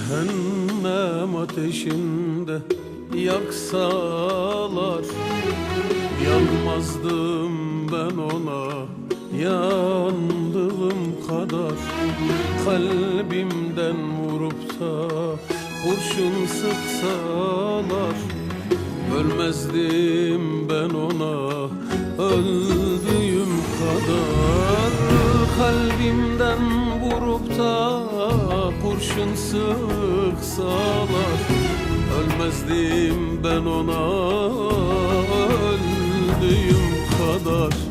Cehennem ateşinde yaksalar. Yanmazdım ben ona yandığım kadar. Kalbimden vurup da kurşun sıksalar. Ölmezdim ben ona öldüğüm kadar. Kalbimden vurup da kurşun sıksalar Ölmezdim ben ona öldüğüm kadar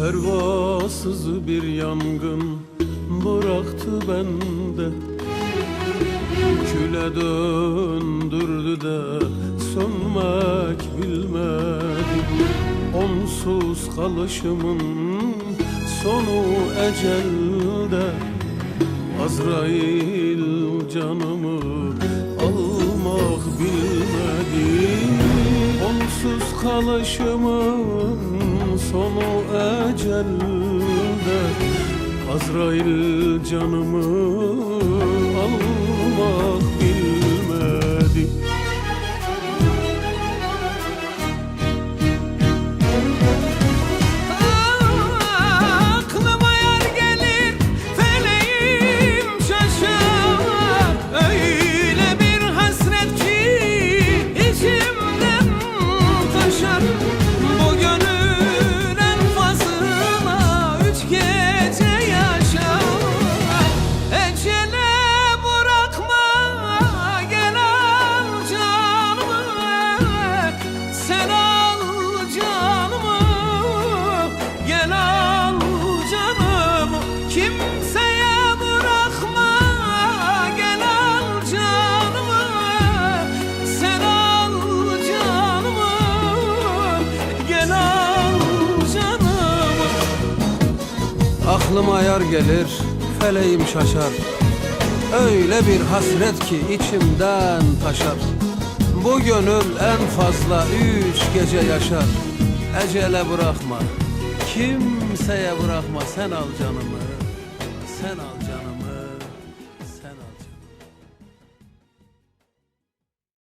Pervasız bir yangın bıraktı bende. Küle döndürdü de sönmek bilmedi. Onsuz kalışımın sonu ecelde. Azrail canımı kalışımın sonu ecelde. Azrail canımı Aklıma yar gelir Feleğim şaşar. Öyle bir hasret ki içimden taşar. Bu gönül en fazla üç gece yaşar. Ecele bırakma Kimseye bırakma. Sen al canımı Sen al canımı